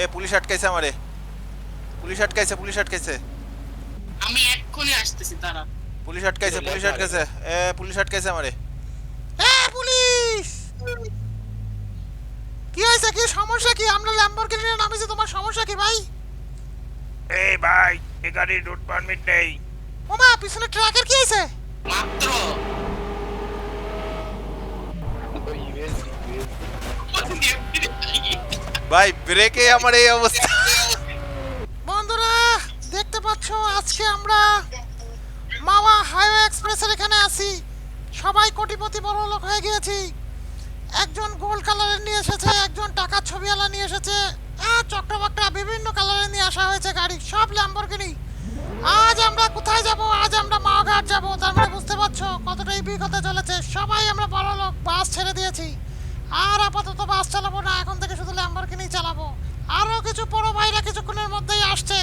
এ police আটকাইছে আমারে। Police আটকাইছে পুলিশ আটকাইছে। আমি এক্ষুনি আসতেছি তারা পুলিশ আটকাইছে পুলিশ? আটকাইছে। এ পুলিশ আটকাইছে আমারে। এ পুলিশ! কি হয়েছে কি সমস্যা কি? আমরা ল্যাম্বরগিনি নিয়ে নামিছি তোমার সমস্যা কি ভাই? এই ভাই এ গাড়ির রুট পারমিট নেই। ওমা পিছনে ট্রাকের কি হয়েছে? মাত্র। ভাই ব্রেকে আমার এই অবস্থা। বন্ধুরা দেখতে পাচ্ছ আজকে আমরা মাওয়া হাইওয়ে এক্সপ্রেসের এখানে আছি। সবাই কোটিপতি বড় লোক হয়ে গিয়েছি। একজন গোল কালারের নিয়ে এসেছে একজন টাকার ছবিওয়ালা নিয়ে এসেছে আহ, চক্রবাক্রা বিভিন্ন কালারের নিয়ে আসা হয়েছে গাড়ি সব ল্যাম্বরগিনি আজ আমরা কোথায় যাব? আজ আমরা মাওঘাট যাব। তার মানে বুঝতে পারছ কতটা হতে চলেছে। সবাই আমরা বড় লোক বাস ছেড়ে দিয়েছি। আর আপাতত বাস চালাবো না এখন থেকে শুধু ল্যাম্বরগিনি চালাবো। আরও কিছু বড় ভাইরা কিছুক্ষণের মধ্যেই আসছে।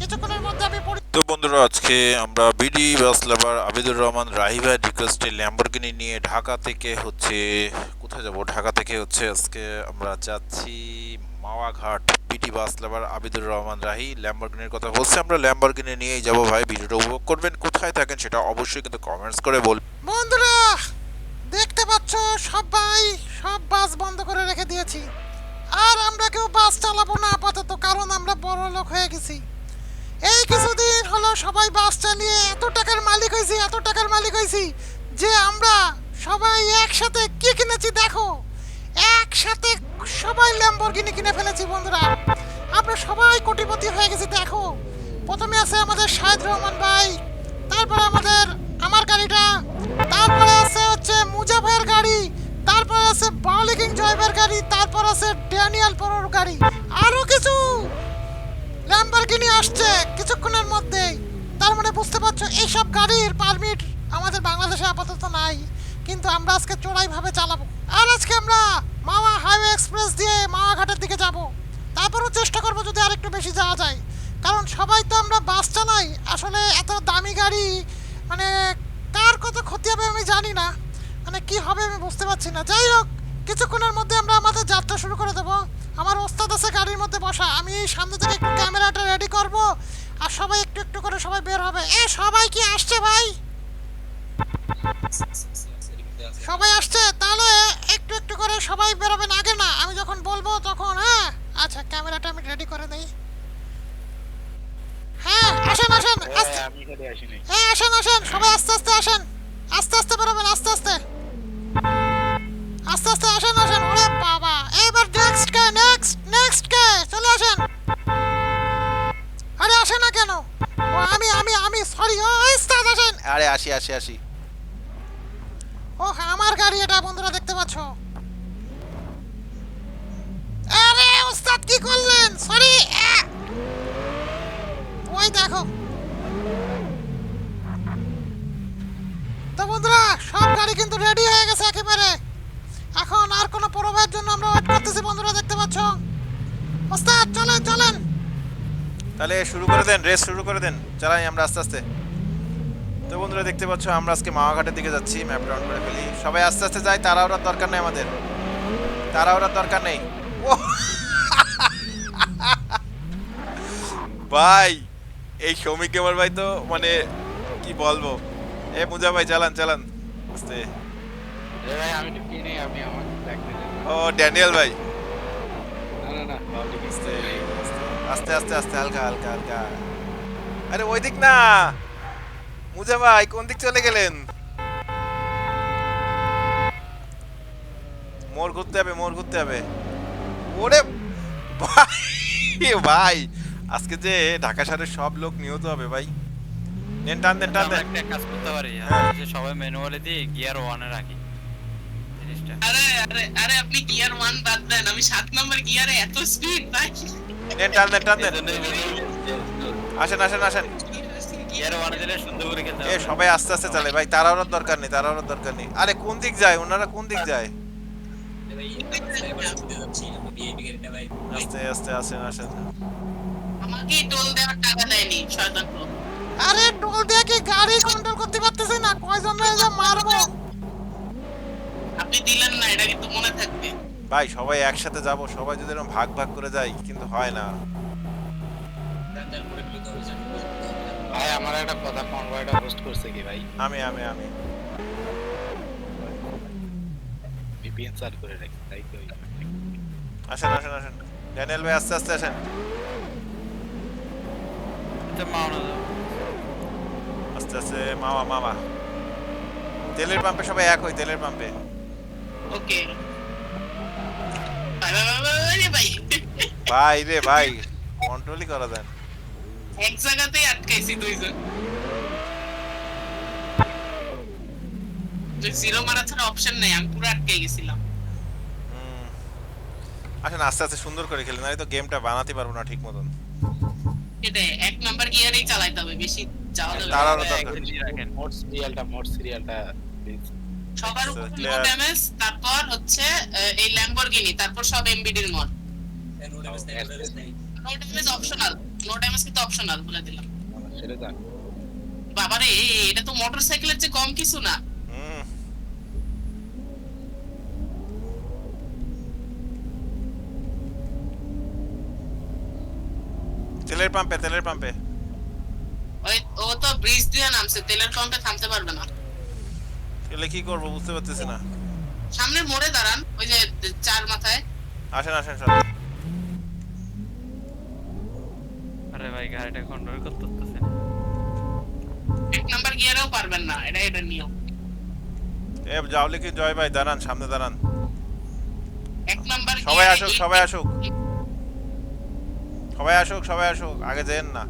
কিছুক্ষণের মধ্যে আমি তো বন্ধুরা আজকে আমরা BD bus lover Abidur Rahman রাহিবার রিকোয়েস্টে ল্যাম্বরগিনি নিয়ে ঢাকা থেকে হচ্ছে কোথায় যাব? ঢাকা থেকে হচ্ছে আজকে আমরা যাচ্ছি Mawaghat BD bus lover Abidur Rahman Rahi ল্যাম্বরগিনির কথা বলছি। আমরা ল্যাম্বরগিনি নিয়েই যাব ভাই ভিডিওটা উপভোগ করবেন। কোথায় থাকেন সেটা অবশ্যই কিন্তু কমেন্টস করে বলবেন বন্ধুরা দেখতে পাচ্ছ সবাই সব বাস বন্ধ করে রেখে দিয়েছি। আর আমরা কেউ বাস চালাবো না আপাতত, কারণ আমরা বড় লোক হয়ে গেছি। এই কিছুদিন হলো সবাই বাস চালিয়ে এত টাকার মালিক হয়েছি, এত টাকার মালিক হয়েছি যে আমরা সবাই একসাথে কি কিনেছি দেখো। একসাথে সবাই ল্যাম্বরগিনি কিনে ফেলেছি বন্ধুরা। আমরা সবাই কোটিপতি হয়ে গেছি, দেখো। প্রথমে আছে আমাদের শাহেদ রহমান ভাই, তারপরে আমাদের, আমার গাড়িটা, তারপরে আছে হচ্ছে মুজা ভাইয়ের গাড়ি তারপরে আছে বাউলিকিং জয়বের গাড়ি, তারপর আছে ড্যানিয়াল পরোর গাড়ি। আরও কিছু ল্যাম্বরগিনি আসছে কিছুক্ষণের মধ্যেই। তার মানে বুঝতে পারছ, এইসব গাড়ির পারমিট আমাদের বাংলাদেশে আপাতত নাই। কিন্তু আমরা আজকে চোরাইভাবে চালাবো। আর আজকে আমরা মাওয়া হাইওয়ে এক্সপ্রেস দিয়ে মাওয়া ঘাটের দিকে যাব। তারপরও চেষ্টা করব যদি আরেকটু বেশি যাওয়া যায়। কারণ সবাই তো আমরা বাস চালাই। আসলে এত দামি গাড়ি মানে কার কত ক্ষতি হবে আমি জানি না। মানে কি হবে আমি বুঝতে পারছি না। যাই হোক কিছুক্ষণের মধ্যে আমরা আমাদের যাত্রা শুরু করে দেবো। আমার ওস্তাদ আছে গাড়ির মধ্যে বসা। আমি সামনে থেকে একটু ক্যামেরাটা রেডি করব আর সবাই একটু একটু করে সবাই বের হবে। এ সবাই কি আসছে ভাই? সবাই আসছে? তাহলে একটু একটু করে সবাই বেরোবেন আগে না। আমি যখন বলব তখন হ্যাঁ? আচ্ছা ক্যামেরাটা আমি রেডি করে দেই। হ্যাঁ আসেন আসেন। হ্যাঁ আসেন আসেন। সবাই আস্তে আস্তে আসেন। আস্তে আস্তে বেরোবেন আস্তে আস্তে। আস্তে আস্তে আসেন আসেন। ওরে বাবা। এবার নেক্সট কে নেক্সট নেক্সট কে? চলে আসেন। আরে আসে না কেন? ও আমি আমি আমি সরি ও উস্তাদ আসেন। আরে আসি আসি আসি। ও আমার গাড়ি এটা বন্ধুরা দেখতে পাচ্ছ? আরে উস্তাদ কি করলেন? সরি ওই দেখো। বন্ধুরা সব গাড়ি কিন্তু রেডি হয়ে গেছে একেবারে। এখন আর কোনো প্রভাবের জন্য আমরা ওয়েট করতেছি বন্ধুরা দেখতে পাচ্ছ? ওস্তাদ চলেন চলেন। তাহলে শুরু করে দেন রেস শুরু করে দেন। চালাই আমরা আস্তে আস্তে। তো বন্ধুরা দেখতে পাচ্ছ আমরা আজকে মাওয়াঘাটের দিকে যাচ্ছি ম্যাপ ডাউন করে ফেলি। সবাই আস্তে আস্তে যাই তারা ওরার দরকার নেই আমাদের। তারা ওরার দরকার নেই। ও। ভাই এই সৌমিক আমার ভাই তো মানে কি বলব? এ মুজা ভাই চালান চালান। আস্তে। ভাই আমি আমার ও ড্যানিয়েল ভাই। না না না আস্তে আস্তে আস্তে আস্তে হালকা হালকা হালকা। আরে ওই দিক না। মুজা ভাই কোন দিক চলে গেলেন? মোর ঘুরতে হবে মোর ঘুরতে হবে। ওরে ভাই ভাই আজকে যে ঢাকা শহরের সব লোক নিহত হবে ভাই। নেন টান দেন টান দেন। একটা কাজ করতে পারি হ্যাঁ। যে সবাই ম্যানুয়ালি দিয়ে গিয়ার ওয়ানে রাখি জিনিসটা। আরে আরে আরে আপনি গিয়ার ওয়ান বাদ দেন আমি সাত নম্বর গিয়ারে এত স্পিড ভাই নেন টান দেন টান দেন। আসেন আসেন আসেন। গিয়ার ওয়ানে দিলে সুন্দর করে খেলতে এ সবাই আস্তে আস্তে চালে। ভাই তারা ওরার দরকার নেই তারা ওরার দরকার নেই। আরে কোন দিক যায়? ওনারা কোন দিক যায়? আস্তে আস্তে আসেন আসেন। আমাকে টোল দেওয়ার টাকা দেয়নি শয়তান। আরে টোল দিয়ে কি গাড়ি কন্ট্রোল করতে পারতেছি না কয়জন যে মারবো। আপনি দিলেন না এটা কিন্তু মনে থাকবে। ভাই সবাই একসাথে যাব। সবাই যদি এরকম ভাগ ভাগ করে যাই কিন্তু হয় না। ভাই আমার একটা কথা কনভয়টা পোস্ট করছে কি ভাই? আমি আমি আমি। ভিপিএন চালু করে রাখি তাই তো আসেন আসেন আসেন। ড্যানিয়েল ভাই আস্তে আস্তে আসেন। তো মাওনা আস্তে মামা মামা তেলের পাম্পে সবাই এক হই তেলের পাম্পে। ওকে ভাই রে ভাই কন্ট্রোলই করা দেন এক জায়গাতেই আটকাইছি দুইজন। জিরো মারা ছাড়া অপশন নাই আমি পুরো আটকে গেছিলাম। আসেন আস্তে আস্তে সুন্দর করে খেলেন নাহলে তো গেমটা বানাতে পারব না ঠিক মতন। এটাই এক নাম্বার গিয়ারেই চালাইতে হবে বেশি যাওয়া যাবে তাড়ানো রাখেন মোট সিরিয়ালটা মোট সিরিয়ালটা সবার উপর ড্যামেজ তারপর হচ্ছে এই ল্যাম্বরগিনি তারপর সব এমবিডির mod no damage optional no damage কিন্তু অপশনাল বলে দিলাম। বাবারে এটা তো মোটরসাইকেলের চেয়ে কম কিছু না। তেলের পাম্পে তেলের পাম্পে ওই ও তো ব্রিজ দিয়ে নামছে তেলের পাম্পে থামতে পারবে না। এলে কি করব বুঝতে পারতেছি না। সামনে মোড়ে দাঁড়ান ওই যে চার মাথায়। আসেন আসেন সব আরে ভাই গাড়িটা কন্ট্রোল করতে পারতেছে না। এক নাম্বার গিয়ারেও পারবেন না এটা এটা নিয়ম। এ যাওলে কি জয় ভাই দাঁড়ান সামনে দাঁড়ান। এক নাম্বার সবাই আসুক সবাই আসুক। সবাই আসুক সবাই আসুক আগে যেন না।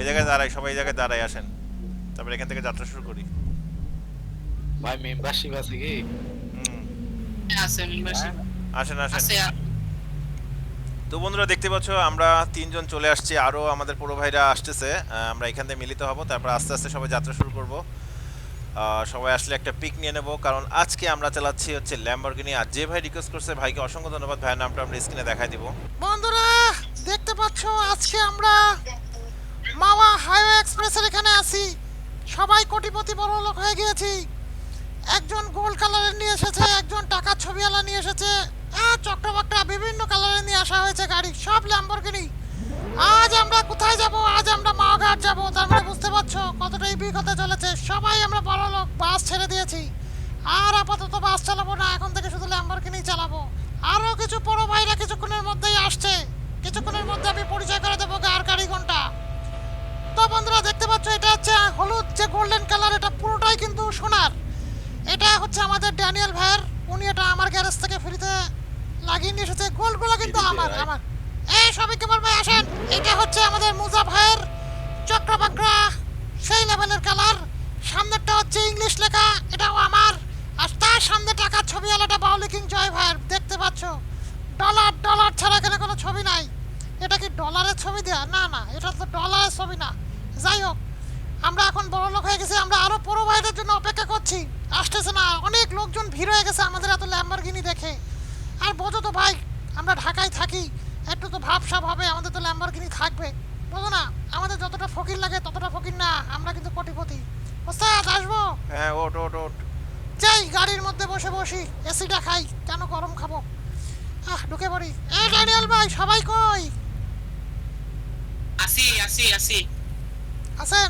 এই জায়গায় দাঁড়াই সবাই এই জায়গায় দাঁড়াই আসেন। তারপর এখান থেকে যাত্রা শুরু করি। ভাই মেম্বারশিপ আছে কি? আছে মেম্বারশিপ আসেন আসেন। তো বন্ধুরা দেখতে পাচ্ছ আমরা তিনজন চলে আসছি। আরও আমাদের পুরো ভাইরা আসতেছে। আমরা এখান থেকে মিলিত হব। তারপর আস্তে আস্তে সবাই যাত্রা শুরু করব। সবাই আসলে একটা পিক নিয়ে নেব। কারণ আজকে আমরা চালাচ্ছি হচ্ছে ল্যাম্বরগিনি আর যে ভাই রিকোয়েস্ট করছে ভাইকে অসংখ্য ধন্যবাদ। ভাইয়ের নামটা আমরা স্ক্রিনে দেখাই দিব। বন্ধুরা দেখতে পাচ্ছ আজকে আমরা মাওয়া হাইওয়ে এক্সপ্রেসের এখানে আছি। সবাই কোটিপতি বড় লোক হয়ে গিয়েছি। একজন গোল্ড কালারের নিয়ে এসেছে একজন টাকার ছবিওয়ালা নিয়ে এসেছে। আহ, চক্রবাক্রা বিভিন্ন কালারের নিয়ে আসা হয়েছে গাড়ি। সব ল্যাম্বরগিনি আজ আমরা কোথায় যাব? আজ আমরা মাওঘাট যাব। তার মানে বুঝতে পারছ কতটা হতে চলেছে। সবাই আমরা বড় লোক বাস ছেড়ে দিয়েছি। আর আপাতত বাস চালাবো না এখন থেকে শুধু ল্যাম্বরগিনি চালাবো। আরও কিছু বড় ভাইরা কিছুক্ষণের মধ্যেই আসছে। কিছুক্ষণের মধ্যে আমি পরিচয় করে দেবো আর গাড়ি ঘণ্টা তো বন্ধুরা দেখতে পাচ্ছ এটা হচ্ছে হলুদ যে গোল্ডেন কালার এটা পুরোটাই কিন্তু সোনার। এটা হচ্ছে আমাদের ড্যানিয়েল ভাইয়ের। উনি এটা আমার গ্যারেজ থেকে ফ্রিতে লাগিয়ে নিয়ে এসেছে। গোল্ডগুলো কিন্তু আমার আমার। এই সবাইকে বলবে আসেন। এটা হচ্ছে আমাদের মুজা ভাইয়ের চক্রবাক্রা সেই লেভেলের কালার। সামনেরটা হচ্ছে ইংলিশ লেখা, এটাও আমার। আর তার সামনে টাকার ছবি আলাটা বাউলি কিং জয় ভাইয়ের, দেখতে পাচ্ছ? ডলার ডলার ছাড়া এখানে কোনো ছবি নাই। এটা কি ডলারের ছবি দেয়া? না না, এটা তো ডলারের ছবি না। যাই হোক, আমরা এখন বড় লোক হয়ে গেছি, আমরা আরও বড় ভাইদের জন্য অপেক্ষা করছি। আসতেছে না, অনেক লোকজন ভিড় হয়ে গেছে আমাদের এত ল্যাম্বরগিনি দেখে। আর বোঝো তো ভাই, আমরা ঢাকায় থাকি। একটু তো ভাবসাব হবে আমাদের তো ল্যাম্বরগিনি থাকবে। বোঝো না আমাদের যতটা ফকির লাগে ততটা ফকির না আমরা কিন্তু কোটিপতি। ওস্তাদ আসব? হ্যাঁ ওট ওট ওট যাই গাড়ির মধ্যে বসে বসি এসিটা খাই কেন গরম খাব? আহ ঢুকে পড়ি। এ ড্যানিয়েল ভাই সবাই কই? আসি আসি আসি। আছে।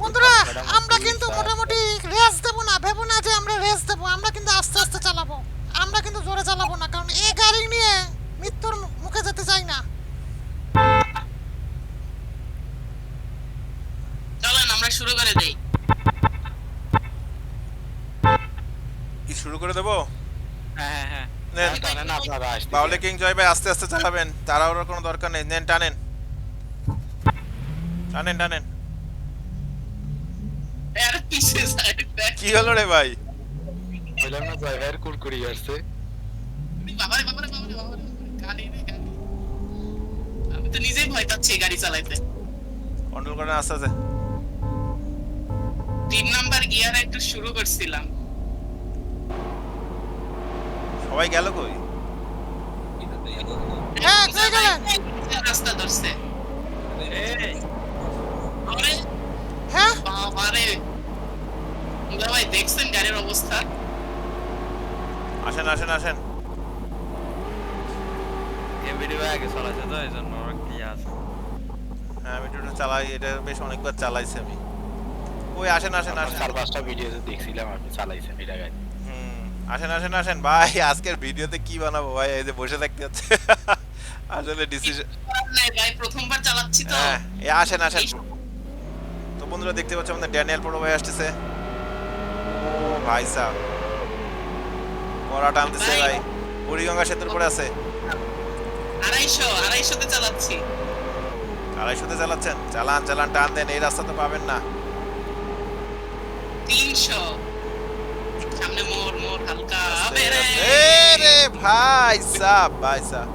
বন্ধুরা আমরা কিন্তু মোটামুটি রেস দেবো না ভেবো না যে আমরা রেস দেবো আমরা কিন্তু আস্তে আস্তে চালাবো। আমরা কিন্তু জোরে চালাবো না কারণ এই গাড়ি নিয়ে মৃত্যুর মুখে যেতে চাই না। চলেন আমরা শুরু করে দেই। কি শুরু করে দেবো? হ্যাঁ হ্যাঁ হ্যাঁ। আপনারা বাউলে কিং জয় ভাই আস্তে আস্তে চালাবেন। তাড়াহুড়োর কোনো দরকার নেই। নেন টানেন। টানেন টানেন। কি হলো রে ভাই? বললাম না জয় ভাইয়ের কুরকুরি আসছে। বাবারে বাবারে বাবারে বাবারে। আমি তো নিজেই ভয় পাচ্ছি গাড়ি চালাইতে। কন্ট্রোল আস্তে আস্তে তিন নাম্বার গিয়ারে একটু শুরু করছিলাম। সবাই গেল কই? হ্যাঁ কই গেলেন? রাস্তা ধরছে। আরে হ্যাঁ? বাবা ভাই দেখছেন গাড়ির অবস্থা? আসেন আসেন আসেন। এমবিডি আগে চালাইছে তো এই জন্য কি আছে? হ্যাঁ আমি টোটো চালাই এটা বেশ অনেকবার চালাইছি আমি। ওই আসেন আসেন আসেন। চার পাঁচটা ভিডিওতে দেখছিলাম আপনি চালাইছেন এটা গাড়ি আসেন আসেন আসেন। ভাই আজকের ভিডিওতে কি বানাবো? ভাই এই যে বসে থাকতে হচ্ছে। আসলে ডিসিশন ভাই প্রথমবার চালাচ্ছি তো। হ্যাঁ এ আসেন আসেন। তো বন্ধুরা দেখতে পাচ্ছ আমাদের ড্যানিয়েল বড় ভাই আসতেছে। ও ভাই সাহ কড়া টানতেছে ভাই। বুড়িগঙ্গা সেতুর পরে আছে। আড়াইশো আড়াইশোতে চালাচ্ছি। আড়াইশোতে চালাচ্ছেন? চালান চালান টান দেন এই রাস্তা তো পাবেন না। তিনশো। সামনে মোর মোর হালকা রে। ভাই সাহ ভাই সাহ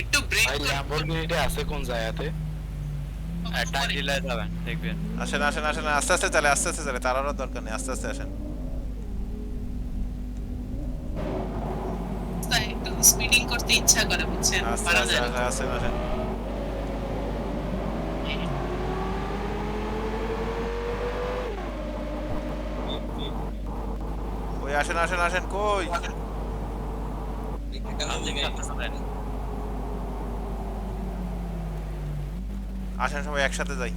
একটু ব্রেক ভাই ল্যাম্বরগিনিটা আছে কোন জায়গাতে? একটা ডিলার যাবেন দেখবেন। আসেন আসেন আসেন আস্তে আস্তে চলে আস্তে আস্তে চলে তারারও দরকার নেই আস্তে আস্তে আসেন। স্পিডিং করতে ইচ্ছা করে বুঝছেন? পারা যায়। না। আসেন আসেন আসেন ওই আসেন আসেন আসেন কই? আসেন সবাই একসাথে যাই।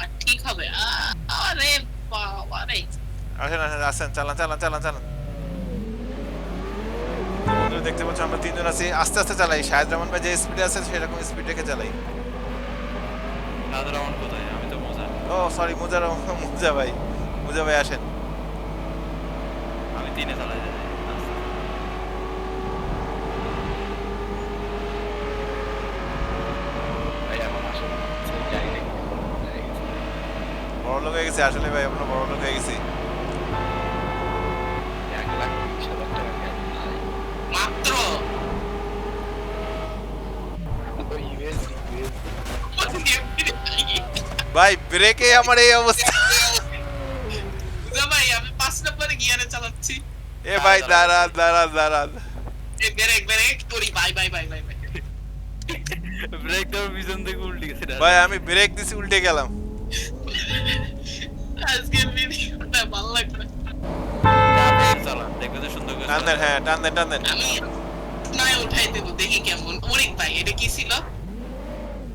আর ঠিক হবে। আরে বাবা রে আসেন আসেন আসেন চালান চালান চালান চালান। বন্ধুরা দেখতে পাচ্ছ আমরা তিনজন আছি। আস্তে আস্তে চালাই। শাহেদ রহমান ভাই যে স্পিডে আছে সেরকম স্পিড রেখে চালাই। দাদা রহমান কোথায়? আমি তো মজা। ও সরি মুজা রহমান মুজা ভাই। মুজা ভাই আসেন। আমি তিনে চালাই। যাই। বড় লোক হয়ে গেছে আসলে ভাই আমরা হয়ে গেছি ভাই মাত্র ভাই ব্রেকে আমার এই অবস্থা। ভাই আমি পাঁচ নম্বরে গিয়ারে চালাচ্ছি। এ ভাই দাঁড়ান দাঁড়ান দাঁড়ান এ ব্রেক ব্রেক করি bye bye bye bye bye brake তো পিছন থেকে উল্টে গেছে ভাই আমি ব্রেক দিছি উল্টে গেলাম। আজকের ভিডিওটা ভালো লাগবে চালান দেখবে তো সুন্দর করে টান দেন হ্যাঁ টান দেন টান দেন আমি নয় উঠাই দেবো দেখি কেমন। ওরে ভাই এটা কি ছিল?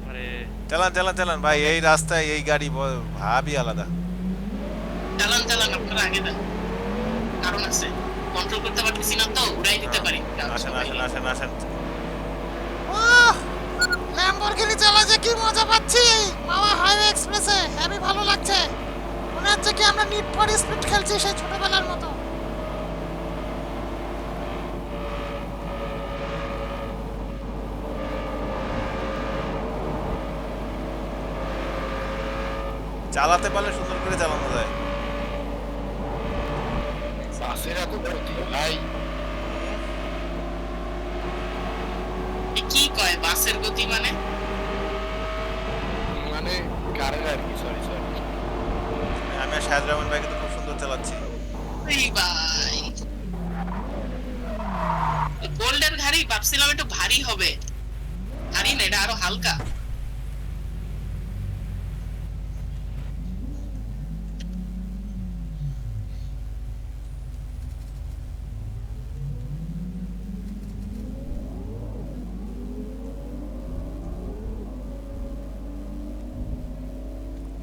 আরে। চালান চালান চালান। ভাই এই রাস্তায় এই গাড়ি ব- ভাবই আলাদা। চালান চালান আপনারা আগে দেন কারণ আছে কন্ট্রোল করতে পারতেছি না তো উড়াই দিতে পারি। আসেন আসেন আসেন আসেন। ল্যাম্বরগিনি চালা যে কি মজা পাচ্ছি। মামা হাইওয়ে এক্সপ্রেসে হেভি ভালো লাগছে। মনে হচ্ছে কি আমরা নিট ফর স্পিড খেলছি সেই ছোটবেলার মতো। চালাতে পারলে সুন্দর করে চালানো যায়। বাসের ভাই। কি কয় বাসের গতি মানে? মানে কারের আর কি সরি সরি আমি আর শাহেদ রহমান ভাই কিন্তু খুব সুন্দর চালাচ্ছি। এই ভাই। গোল্ডের ঘাড়ি ভাবছিলাম একটু ভারী হবে। ভারী না এটা আরও হালকা।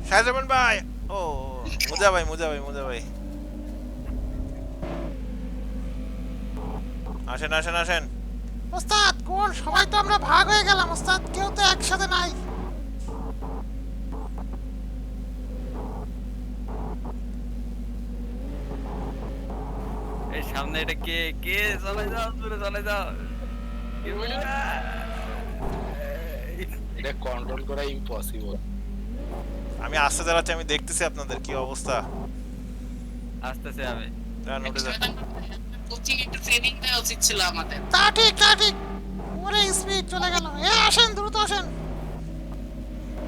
শাহেদ ভাই। ও মুজা ভাই মুজা ভাই মুজা ভাই। আসেন আসেন আসেন। ওস্তাদ কোন? সবাই তো আমরা ভাগ হয়ে গেলাম। ওস্তাদ কেউ তো একসাথে নাই। এই সামনে এটা কে? কে? চালাই যাও দূরে চালাই যাও। এটা কন্ট্রোল করা ইম্পসিবল আমি আসতে চালাচ্ছি আমি দেখতেছি আপনাদের কি অবস্থা। আসতেছে আমি। যান। কোচিং একটু ট্রেনিং দেওয়া উচিত ছিল আমাদের। তা ঠিক তা ঠিক। ওরে স্পিড চলে গেল। এ আসেন দ্রুত আসেন।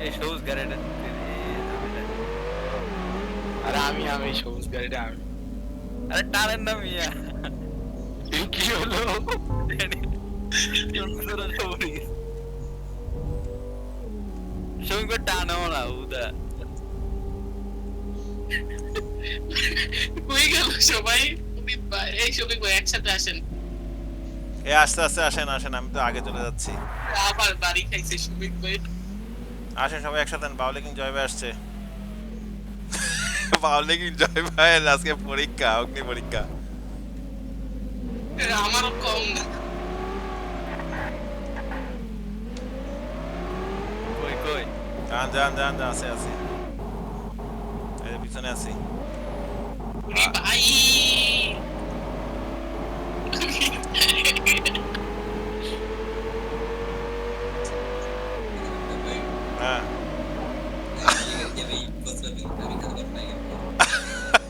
এই সবুজ গাড়িটা আরে আমি আমি সবুজ গাড়িটা আমি। আরে টানেন না মিয়া কি হলো? সঙ্গে টানো না উদা। কই গেল সবাই এই শফিক ভাই একসাথে আসেন এ আস্তে আস্তে আসেন আসেন আমি তো আগে চলে যাচ্ছি। আবার বাড়ি খাইছে শফিক ভাই আসেন সবাই একসাথে বাউলে কিং জয় ভাই আসছে। বাউলে কিং জয় ভাইয়ের আজকে পরীক্ষা অগ্নি পরীক্ষা। আমারও কম না। কই কই? যান যান যান যান আছে আছে। পিছনে আছি ভাই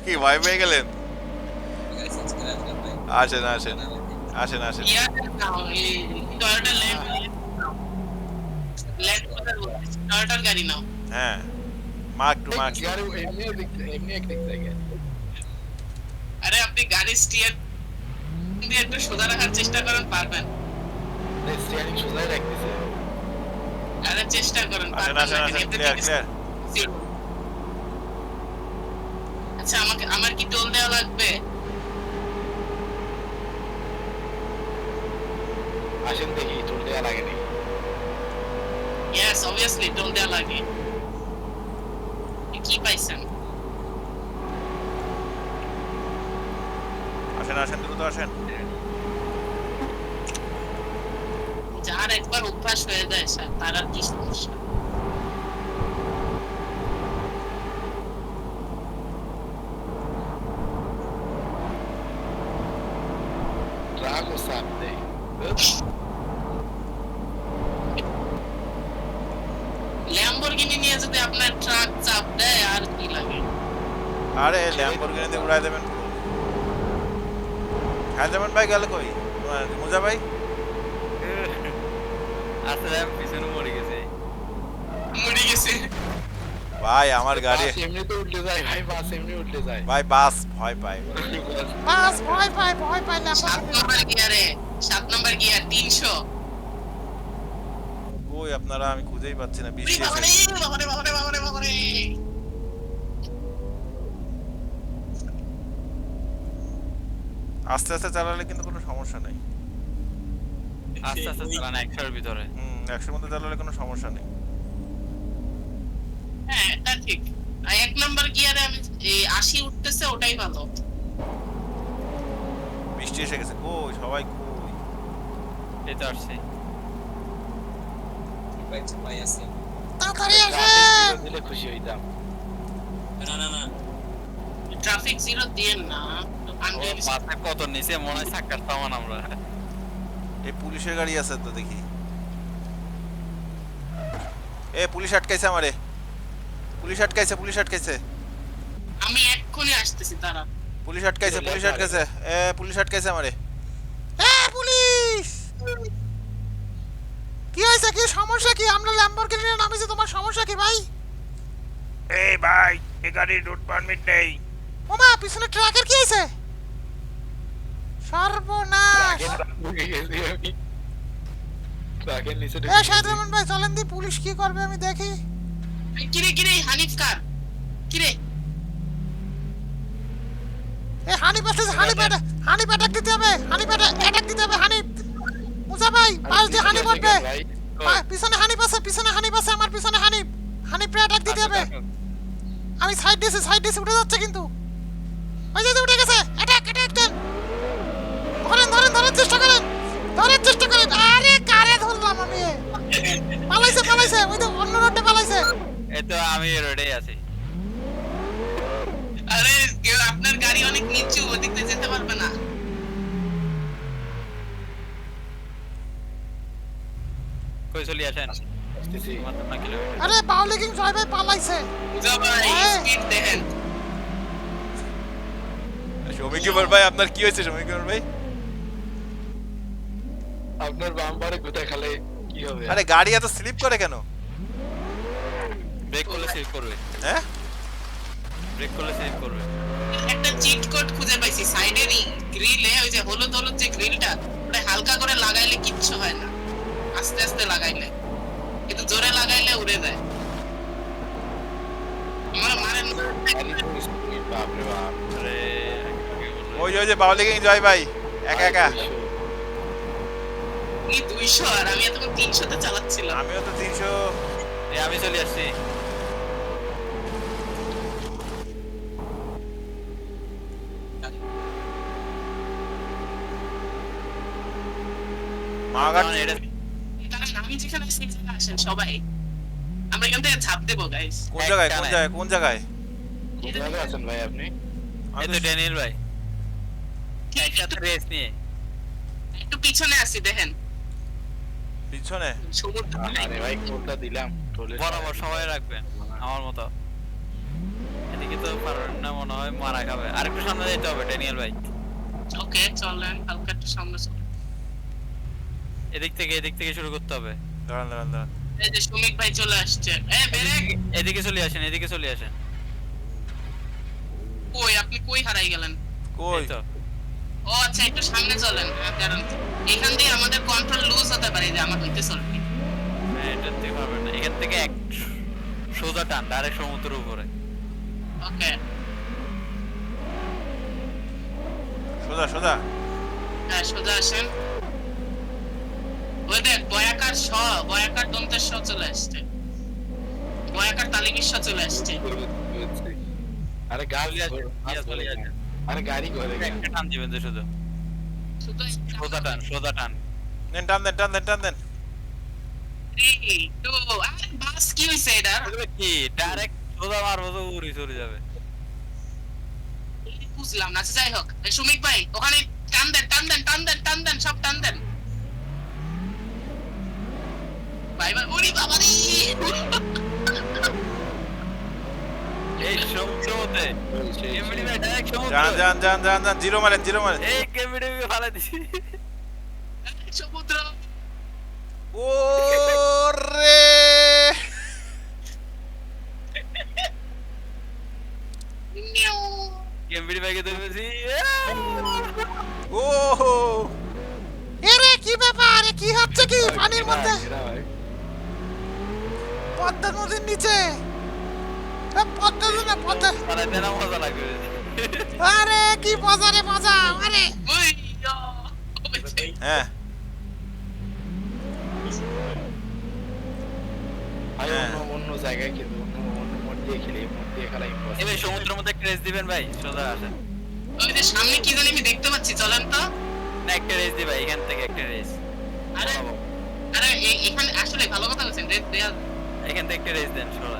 কি ভয় পেয়ে গেলেন আসেন আসেন আসেন আসেন গাড়ি নাও হ্যাঁ মার্ক টু মার্ক গাড়ি এমনি এমনি এক দিক থেকে আরে আপনি গাড়ি স্টিয়ার দিয়ে একটু সোজা রাখার চেষ্টা করেন পারবেন। স্টিয়ারিং সোজাই রাখতেছে। আরে চেষ্টা করেন পারবেন আসেন না, ক্লিয়ার ক্লিয়ার আচ্ছা আমাকে আমার কি টোল দেওয়া লাগবে? আসেন দেখি চল দেওয়া লাগে নাকি? ইয়েস অবভিয়াসলি টোল দেওয়া লাগে। কি পাইছেন? আসেন আসেন দ্রুত আসেন। যার একবার অভ্যাস হয়ে যায় স্যার তার আর কি সমস্যা ট্রাকও সাপ দেয় ল্যাম্বরগিনি নিয়ে যদি আপনার ট্রাক চাপ দেয় আর কি লাগে আরে উড়াই দেবেন। হায়দ্রাবাদ ভাই গেল কই? মুজা ভাই? আসলে পিছনে মরে গেছে। মরে গেছে। ভাই আমার গাড়ি এমনি তো উল্টে যায় ভাই বাস এমনি উল্টে যায়। ভাই বাস ভয় পায়। বাস ভয় পায় ভয় পায় সাত ল্যাম্বরগিনি নম্বর গিয়ারে সাত নম্বর গিয়ার তিনশো। কই আপনারা? আমি খুঁজেই পাচ্ছি না বৃষ্টি বাবারে এসে বাবারে বাবারে বাবারে। আস্তে আস্তে চালালে কিন্তু কোনো সমস্যা নেই। আস্তে আস্তে চালান একশোর ভিতরে। হুম একশোর মধ্যে চালালে কোনো সমস্যা নেই। হ্যাঁ এটা ঠিক। আর এক নম্বর গিয়ারে আমি আশি উঠতেছে ওটাই ভালো। বৃষ্টি এসে গেছে। কই সবাই কই? এই তো আসছে। তাড়াতাড়ি ট্রাফিক আসেন। জিরো দিলে খুশি হইতাম। ট্রাফিক জিরো দিয়ে না কত নিচে মনে হয় সাক্কার সামান আমরা। এই পুলিশের গাড়ি আছে তো দেখি। এ পুলিশ আটকাইছে আমারে। পুলিশ আটকাইছে পুলিশ আটকাইছে। আমি এক্ষুনি আসতেছি তারা পুলিশ আটকাইছে পুলিশ আটকাইছে। এ পুলিশ আটকাইছে আমারে। এ পুলিশ! কি হয়েছে? কি সমস্যা কি? আমরা ল্যাম্বরগিনি নিয়ে নামিছি তোমার সমস্যা কি ভাই? এই ভাই এই গাড়ির রুট পারমিট নেই। ওমা পিছনে ট্রাকের কি হয়েছে? সর্বনাশ! ট্রাকের নিচে এ ভাই চলেন দি পুলিশ কি করবে আমি দেখি। কিরে কিরে হানিফ কার? কিরে এ হানি পাশে হানি প্যাটা হানি প্যাটাক দিতে হবে হানি প্যাটা অ্যাটাক দিতে হবে হানি মুজা ভাই পাশ দিয়ে হানি পড়বে ভাই। পিছনে হানি পাশে পিছনে হানি পাশে আমার পিছনে হানি হানি অ্যাটাক দিতে হবে। আমি সাইড দিয়েছি সাইড দিয়েছি উঠে যাচ্ছে কিন্তু। ওই যে যে উঠে গেছে অ্যাটাক অ্যাটাক দেন ধরেন ধরেন ধরার চেষ্টা করেন। চেষ্টা করেন। আরে কারে ধরলাম আমি? পালাইছে পালাইছে। ওই তো অন্য রোডে পালাইছে। এই তো আমি রোডে আছি। আরে আপনার গাড়ি অনেক নিচু ওদিক যেতে পারবে না। কই চলি আসেন? আরে বাউলি কিং পালাইছে। বুঝা ভাই হ্যাঁ। স্পিড দেখেন। সমীকরণ ভাই আপনার কি হয়েছে সমীকরণ ভাই? আপনার বাম্পারে গুতা খালে কি হবে? আরে গাড়ি এত স্লিপ করে কেন? ব্রেক করলে সেভ করবে। হ্যাঁ? ব্রেক করলে সেভ করবে। একটা চিট কোড খুঁজে পাইছি সাইডেরই গ্রিলে ওই যে হলুদ হলুদ যে গ্রিলটা ওটা হালকা করে লাগাইলে কিচ্ছু হয় না। আস্তে আস্তে লাগাইলে। কিন্তু জোরে লাগাইলে উড়ে যায়। আমার মারেন বাপরে বাপ আরে। ওই যে ওই যে বাউলি কিং জয় ভাই একা একা। আর আমি এতক্ষণ চালাচ্ছিলাম। আমিও তো তিনশো। এই আমি চলে আসছি। এটা আমি যেখানে আছি সেখানে আসেন সবাই। আমরা এখান থেকে ছাপ দেবো গাইস কোন জায়গায় কোন জায়গায় কোন জায়গায়? কোথায় আছেন ভাই আপনি? এই তো ড্যানিয়েল ভাই। একসাথে রেস নিয়ে। একটু পিছনে আসি দেখেন। পিছনে? সমুদ্র। আরে ভাই কোনটা দিলাম? বরাবর সবাই রাখবেন আমার মতো। এদিকে তো পারবেন না মনে হয় মারা খাবে। আরেকটু সামনে যেতে হবে ড্যানিয়েল ভাই। ওকে চলেন হালকা একটু সামনে চলেন। এদিক থেকে এদিক থেকে শুরু করতে হবে। দাঁড়ান দাঁড়ান দাঁড়ান। এই যে সুমিক ভাই চলে আসছে। এ বেরেক! এদিকে চলে আসেন এদিকে চলে আসেন। কই আপনি কই হারাই গেলেন? কই? তো। ও আচ্ছা একটু সামনে চলেন। দাঁড়ান এখান দিয়ে আমাদের কন্ট্রোল লুজ হতে পারে যে আমার হইতে চলবে। হ্যাঁ, এটা থেকে পারবেন না। এখান থেকে এক সোজা টান ডাইরেক্ট সমুদ্রের উপরে। ওকে। সোজা সোজা। হ্যাঁ সোজা আসেন। ওই দেখ বয়াকার স বয়াকার দন্তের স চলে আসছে। বয়াকার তালিবির স চলে আসছে। আরে চলে আসেন আরে গাড়ি করে একটা টান দিবেন যে শুধু। সোজা টান সোজা টান। নেন টান দেন টান দেন টান দেন। থ্রি টু আরে বাস কি হইছে এটা? কি ডাইরেক্ট সোজা মারবো তো উড়ি চলে যাবে। বুঝলাম না আচ্ছা, যাই হোক। সুমিক ভাই ওখানে টান দেন টান দেন টান দেন টান দেন সব টান দেন। ভাই ভাই ওরে বাবা রে। এই সমুদ্রের মধ্যে কেমিডি ভাই ডাইরেক্ট সমুদ্র। যান যান যান যান যান জিরো মারেন জিরো মারেন। এই কেমিডি ফালা দিছি। সমুদ্র। ও রে কেমিডি ভাইকে ধরেছি ও এরে কি ব্যাপার? কি হচ্ছে কি? পানির মধ্যে? পদ্মা নদীর নিচে। পদ্মা না পদ্মা। দেনা মজা লাগবে। আরে কি বাজারে মজা। আরে। ওই। ওই যে, হ্যাঁ। অন্য অন্য জায়গায় কিন্তু অন্য অন্য দিয়ে খেলি মোড দিয়ে খেলা এই সমুদ্রের মধ্যে একটা দিবেন ভাই সোজা আসেন। ওই যে সামনে কি জানি আমি দেখতে পাচ্ছি চলেন তো। না একটা রেস দিবা এখান থেকে একটা রেস আরে আরে এখানে আসলে ভালো কথা বলছেন রেড দেয়া এখান থেকে একটা রেস দেন সোজা।